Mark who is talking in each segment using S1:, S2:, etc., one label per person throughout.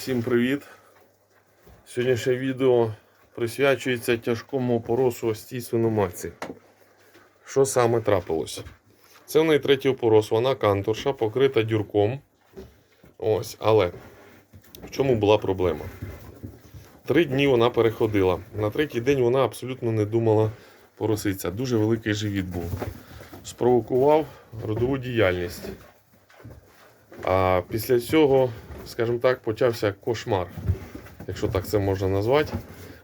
S1: Всім привіт! Сьогоднішнє відео присвячується тяжкому поросу ось цій свиноматці. Що саме трапилось? Це в неї третій опорос, вона канторша, покрита дюрком. Ось, але в чому була проблема? Три дні вона переходила. На третій день вона абсолютно не думала пороситися. Дуже великий живіт був. Спровокував родову діяльність. А після цього, скажімо так, почався кошмар, якщо так це можна назвати.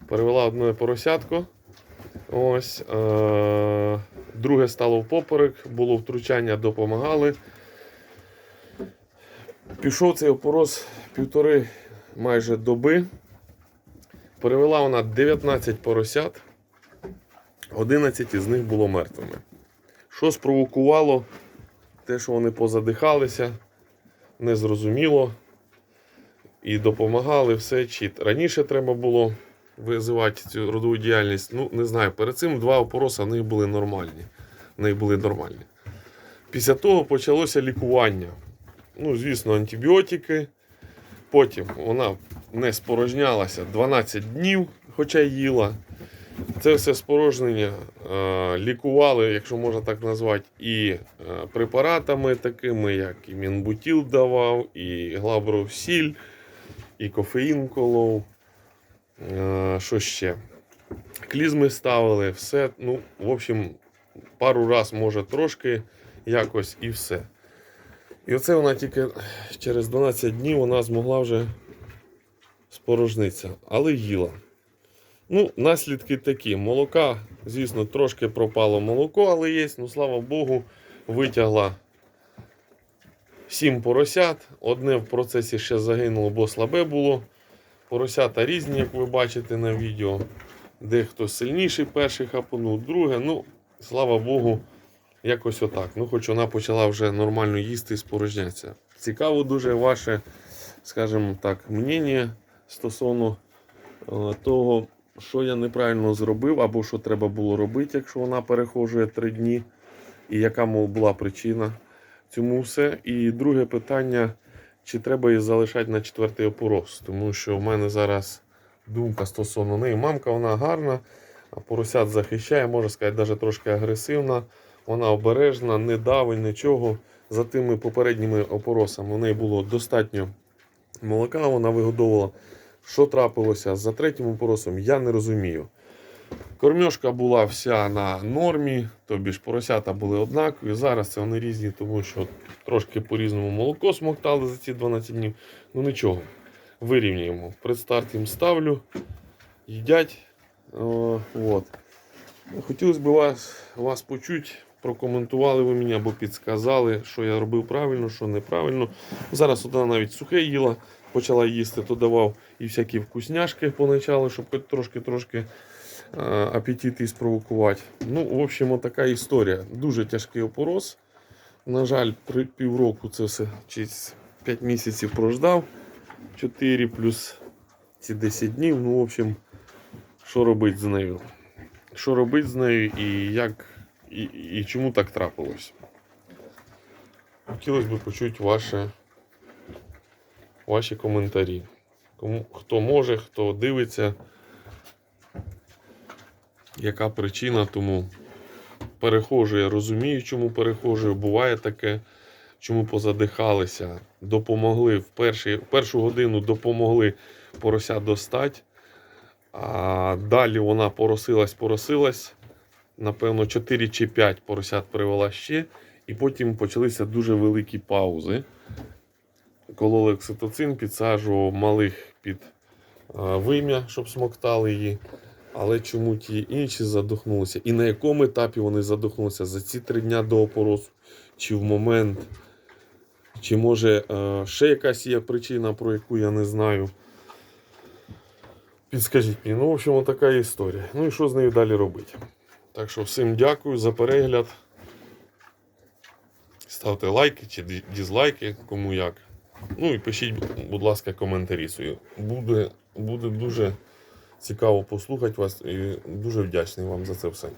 S1: Перевела одне поросятко. Ось, е- друге стало впоперек, було втручання, допомагали. Пішов цей опорос півтори майже доби. Перевела вона 19 поросят, 11 із них було мертвими. Що спровокувало? Те, що вони позадихалися, незрозуміло. І допомагали все чіт. Раніше треба було визивати цю родову діяльність. Ну, не знаю, перед цим два опороса в них були нормальні. В них були нормальні. Після того почалося лікування. Ну, звісно, антибіотики. Потім вона не спорожнялася 12 днів, хоча їла. Це все спорожнення е, лікували, якщо можна так назвати, і е, препаратами такими, як і Мінбутіл давав, і глабровсіль, і кофеїн колов. Е, що ще? Клізми ставили, все. Ну, в общем, пару раз, може, трошки якось і все. І оце вона тільки через 12 днів вона змогла вже спорожнитися, але їла. Ну, наслідки такі. Молока, звісно, трошки пропало молоко, але є. Ну, слава Богу, витягла 7 поросят. Одне в процесі ще загинуло, бо слабе було. Поросята різні, як ви бачите на відео. Дехто сильніший перший хапанув, друге. Ну, слава Богу, якось отак. Ну, хоч вона почала вже нормально їсти і спорожнятися. Цікаво дуже ваше, скажімо так, мнення стосовно е, того, що я неправильно зробив, або що треба було робити, якщо вона перехожує три дні, і яка мов, була причина цьому все. І друге питання, чи треба її залишати на четвертий опорос, тому що в мене зараз думка стосовно неї. Мамка вона гарна, поросят захищає, можна сказати, навіть трошки агресивна. Вона обережна, не давить нічого. За тими попередніми опоросами у неї було достатньо молока, вона вигодовувала. Що трапилося за третім опоросом, я не розумію. Кормьошка була вся на нормі, тобі ж поросята були однакові. Зараз це вони різні, тому що трошки по-різному молоко смоктали за ці 12 днів. Ну нічого, вирівнюємо. Предстарт їм ставлю, їдять. О, от. Хотілося б вас, вас почути, прокоментували ви мені або підсказали, що я робив правильно, що неправильно. Зараз вона навіть сухе їла, почала їсти, то давав і всякі вкусняшки поначалу, щоб хоч трошки-трошки апетит і спровокувати. Ну, в общем, така історія. Дуже тяжкий опорос. На жаль, при півроку це все чи 5 місяців прождав. 4 плюс ці 10 днів. Ну, в общем, що робити з нею? Що робити з нею і як і, і чому так трапилось? Хотілося б почути ваше, ваші коментарі. Кому, хто може, хто дивиться, яка причина, тому перехожу, я розумію, чому перехожую. Буває таке, чому позадихалися, допомогли в, перші, в першу годину допомогли порося достати. А далі вона поросилась, поросилась. Напевно, 4 чи 5 поросят привела ще. І потім почалися дуже великі паузи. Кололи окситоцин, підсаджував малих під вим'я, щоб смоктали її. Але чому ті інші задохнулися? І на якому етапі вони задохнулися? За ці три дня до опоросу? Чи в момент? Чи може е, ще якась є причина, про яку я не знаю? Підскажіть мені, ну, в общем, така історія. Ну і що з нею далі робити? Так що всім дякую за перегляд. Ставте лайки чи дізлайки, кому як. Ну і пишіть, будь ласка, коментарі. Буде, буде дуже цікаво послухати вас і дуже вдячний вам за це все.